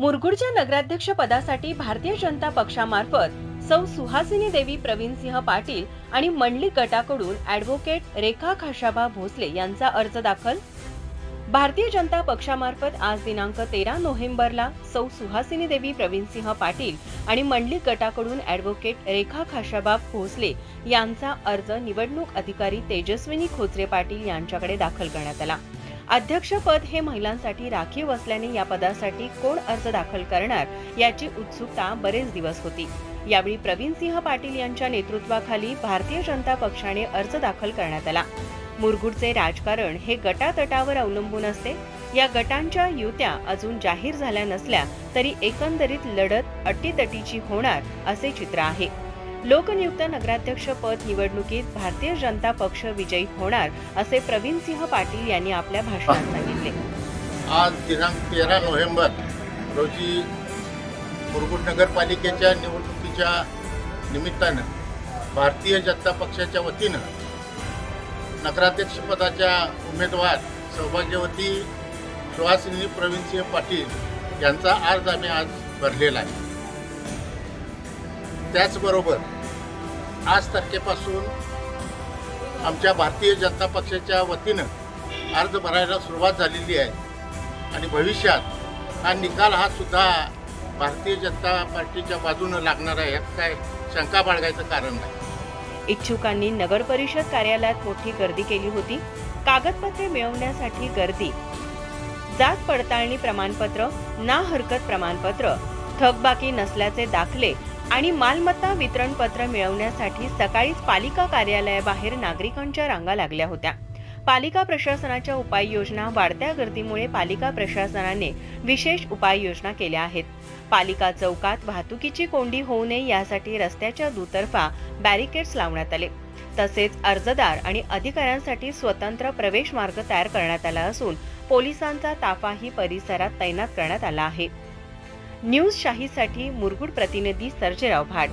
मुरगुडच्या नगराध्यक्ष पदासाठी भारतीय जनता पक्षामार्फत सौ सुहासिनी देवी प्रवीणसिंह पाटील आणि मंडली गटाकडून ऍडव्होकेट रेखा खाशाबा भोसले यांचा अर्ज दाखल. भारतीय जनता पक्षामार्फत आज दिनांक तेरा नोव्हेंबरला सौ सुहासिनी देवी प्रवीणसिंह पाटील आणि मंडली गटाकडून ऍडव्होकेट रेखा खाशाबा भोसले यांचा अर्ज निवडणूक अधिकारी तेजस्विनी खोचरे पाटील यांच्याकडे दाखल करण्यात आला. अध्यक्षपद हे महिलांसाठी राखीव असल्याने या पदासाठी कोण अर्ज दाखल करणार याची उत्सुकता बरेच दिवस होती. यावेळी प्रवीण सिंह पाटील यांच्या नेतृत्वाखाली भारतीय जनता पक्षाने अर्ज दाखल करण्यात आला. मुरगुडचे राजकारण हे गटातटावर अवलंबून असते. या गटांच्या युत्या अजून जाहीर झाल्या नसल्या तरी एकंदरीत लढत अटीतटीची होणार असे चित्र आहे. लोकनियुक्त नगराध्यक्ष पद निवडणुकीत भारतीय जनता पक्ष विजयी होणार असे प्रवीणसिंह पाटील यांनी आपल्या भाषणात सांगितले. आज दिनांक तेरा नोव्हेंबर रोजी मुरगुड नगरपालिकेच्या निवडणुकीच्या निमित्तानं भारतीय जनता पक्षाच्या वतीनं नगराध्यक्षपदाच्या उमेदवार सौभाग्यवती सुहासिनी प्रवीणसिंह पाटील यांचा अर्ज आम्ही आज भरलेला आहे. त्याचबरोबर आज तारखेपासून आमच्या भारतीय जनता पक्षाच्या वतीनं अर्ज भरायला सुरुवात झालेली आहे. आणि भविष्यात हा निकाल हा सुद्धा भारतीय जनता पार्टीच्या बाजूनं लागणार आहे यात काय शंका बाळगायचं कारण नाही. इच्छुकांनी नगर परिषद कार्यालयात मोठी गर्दी केली होती. कागदपत्रे मिळवण्यासाठी गर्दी. जात पडताळणी प्रमाणपत्र ना हरकत प्रमाणपत्र थकबाकी नसल्याचे दाखले आणि मालमत्ता वितरण पत्र मिळवण्यासाठी सकाळीच पालिका कार्यालयाबाहेर नागरिकांच्या रांगा लागल्या होत्या. पालिका प्रशासनाच्या उपाययोजना वाढत्या गर्दीमुळे पालिका प्रशासनाने विशेष उपाययोजना केल्या आहेत. पालिका चौकात वाहतुकीची कोंडी होऊ नये यासाठी रस्त्याच्या दुतर्फा बॅरिकेड्स लावण्यात आले. तसेच अर्जदार आणि अधिकाऱ्यांसाठी स्वतंत्र प्रवेश मार्ग तयार करण्यात आला असून पोलिसांचा ताफाही परिसरात तैनात करण्यात आला आहे. न्यूज शाहीसाठी मुरगुड प्रतिनिधी सर्जेराव भाड.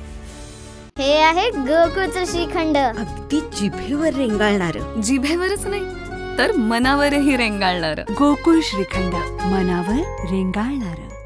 हे आहे गोकुळचं श्रीखंड. अगदी जिभेवर रेंगाळणार. जिभेवरच नाही तर मनावरही रेंगाळणार. गोकुळ श्रीखंड मनावर रेंगाळणार.